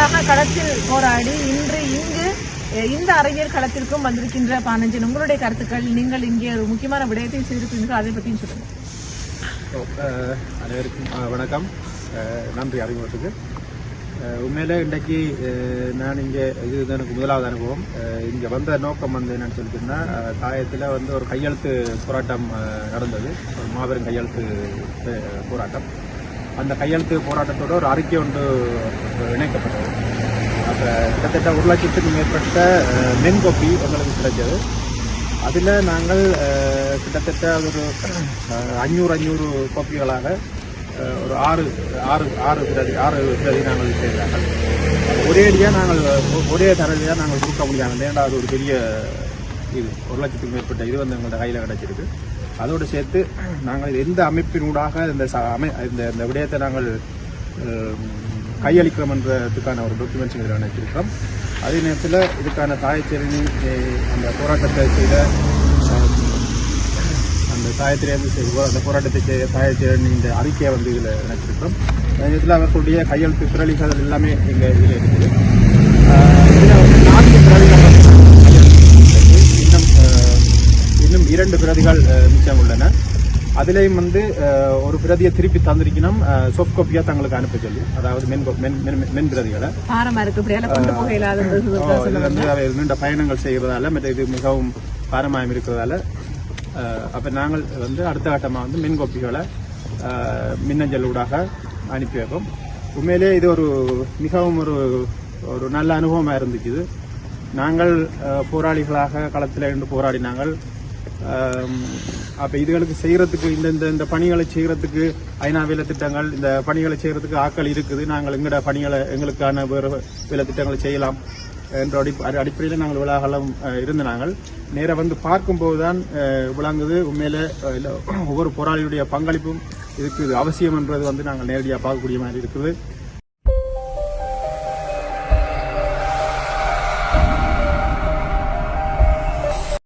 களத்தில் போராடி இன்று இங்கு இந்த அறிஞர் களத்திற்கும் வந்திருக்கின்ற பானஞ்சன் உங்களுடைய கருத்துக்கள் நீங்கள் இங்கே ஒரு முக்கியமான விடயத்தை செய்திருப்பீர்கள் அதை பற்றியும் சொல்லுங்க. அனைவருக்கும் வணக்கம். நன்றி அறிமுகத்துக்கு. அஹ், உண்மையிலே இன்றைக்கு நான் இங்கே இது எனக்கு முதலாவது அனுபவம். இங்கே வந்த நோக்கம் வந்து என்னன்னு சொல்லிட்டுன்னா சாயத்தில் வந்து ஒரு கையெழுத்து போராட்டம் நடந்தது. ஒரு மாபெரும் கையெழுத்து போராட்டம். அந்த கையெழுத்து போராட்டத்தோட ஒரு அறிக்கை ஒன்று இணைக்கப்பட்டது. அப்போ கிட்டத்தட்ட ஒரு லட்சத்துக்கு மேற்பட்ட மென் கோப்பி எங்களுக்கு கிடைச்சது. அதில் நாங்கள் கிட்டத்தட்ட ஒரு அஞ்சூறு அஞ்சூறு கோப்பிகளாக ஒரு ஆறு ஆறு ஆறு பிரதி ஆறு பிரதி நாங்கள் செய்தார்கள் ஒரேடியாக நாங்கள் ஒரே தரவையாக நாங்கள் கொடுக்க முடியாமல் ஏன்னா அது ஒரு பெரிய இது ஒரு லட்சத்துக்கு மேற்பட்ட இது வந்து எங்களோட கையில் கிடைச்சிருக்கு. அதோடு சேர்த்து நாங்கள் எந்த அமைப்பினூடாக இந்த அமை இந்த இந்த விடயத்தை நாங்கள் கையளிக்கிறோம் என்றதுக்கான ஒரு டாக்குமெண்ட்ஸ் இதில் அனுப்பியிருக்கிறோம். அதே நேரத்தில் இதுக்கான தாயத்திறனி அந்த போராட்டத்தை செய்த அந்த தாயத்திலேருந்து செய்த அந்த போராட்டத்தை செய்த தாயத்திறன் இந்த அறிக்கையை வந்து இதில் இணைச்சிருக்கிறோம் அதே நேரத்தில் அவர்களுடைய கையெழுத்து பிறழிகள் எல்லாமே இங்கே இதில் இருக்குது. நான்கு பிரதிகள் இரண்டு பிரதிகள் மிச்சம் உள்ளன. அதிலையும் வந்து ஒரு பிரதியை திருப்பி தந்திருக்கணும். சாஃப்ட் காப்பியாக தங்களுக்கு அனுப்ப சொல்லி அதாவது மென் மென் பிரதிகளை. வந்து நீண்ட பயணங்கள் செய்கிறதால மற்ற இது மிகவும் பாரமாயம் இருக்கிறதால அப்ப நாங்கள் வந்து அடுத்த கட்டமாக வந்து மின் கோப்பிகளை மின்னஞ்சல் ஊடாக அனுப்பி வைப்போம். உண்மையிலே இது ஒரு மிகவும் ஒரு ஒரு நல்ல அனுபவமாக இருந்துச்சு. நாங்கள் போராளிகளாக களத்தில் இருந்து போராடினாங்கள். அப்போ இதுகளுக்கு செய்கிறதுக்கு இந்த இந்த இந்த பணிகளை செய்கிறதுக்கு ஐநா வேலை திட்டங்கள் இந்த பணிகளை செய்கிறதுக்கு ஆக்கள் இருக்குது. நாங்கள் எங்கட பணிகளை எங்களுக்கான வேறு வேலை திட்டங்களை செய்யலாம் என்ற அடி- அடிப்படையில் நாங்கள் விழாக்களும் இருந்து நாங்கள். நேராக வந்து பார்க்கும்போது தான் விளங்குது. உண்மையில் ஒவ்வொரு போராளியுடைய பங்களிப்பும் இதுக்கு அவசியம் என்றது வந்து நாங்கள் நேரடியாக பார்க்கக்கூடிய மாதிரி இருக்குது.